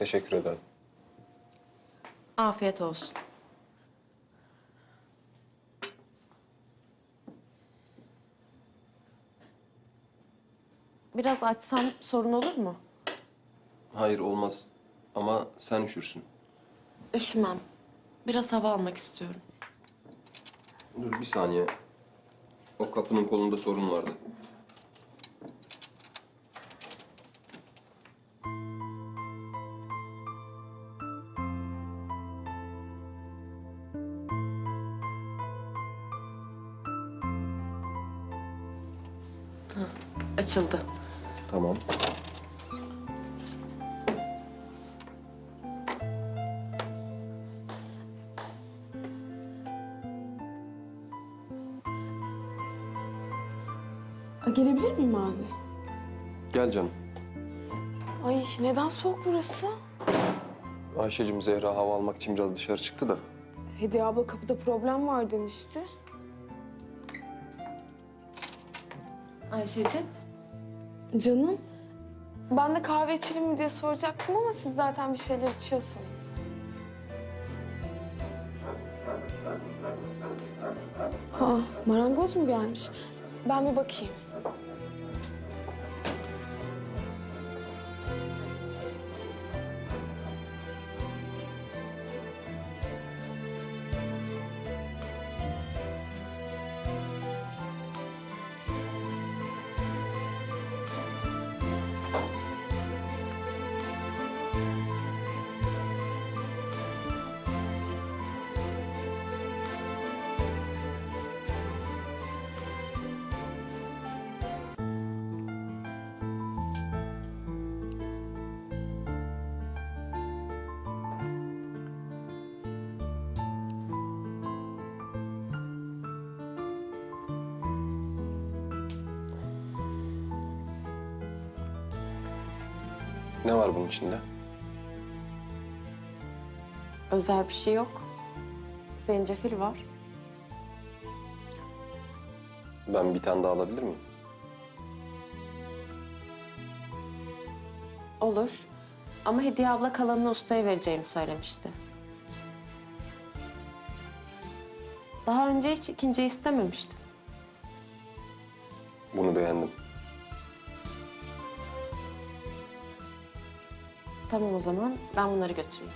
Teşekkür ederim. Afiyet olsun. Biraz açsam sorun olur mu? Hayır olmaz. Ama sen üşürsün. Üşümem. Biraz hava almak istiyorum. Dur bir saniye. O kapının kolunda sorun vardı. Açıldı. Tamam. Aa, Gelebilir miyim abi? Gel canım. Ay neden soğuk burası? Ayşe'cim Zehra hava almak için biraz dışarı çıktı da. Hediye abla kapıda problem var demişti. Ayşe'cim. Canım, ben de kahve içelim mi diye soracaktım ama siz zaten bir şeyler içiyorsunuz. Aa, marangoz mu gelmiş? Ben bir bakayım. Ne var bunun içinde? Özel bir şey yok. Zencefil var. Ben bir tane daha alabilir miyim? Olur. Ama Hediye abla kalanını ustaya vereceğini söylemişti. Daha önce hiç ikinciyi istememiştin. Bunu beğendim. Tamam o zaman ben bunları götüreyim.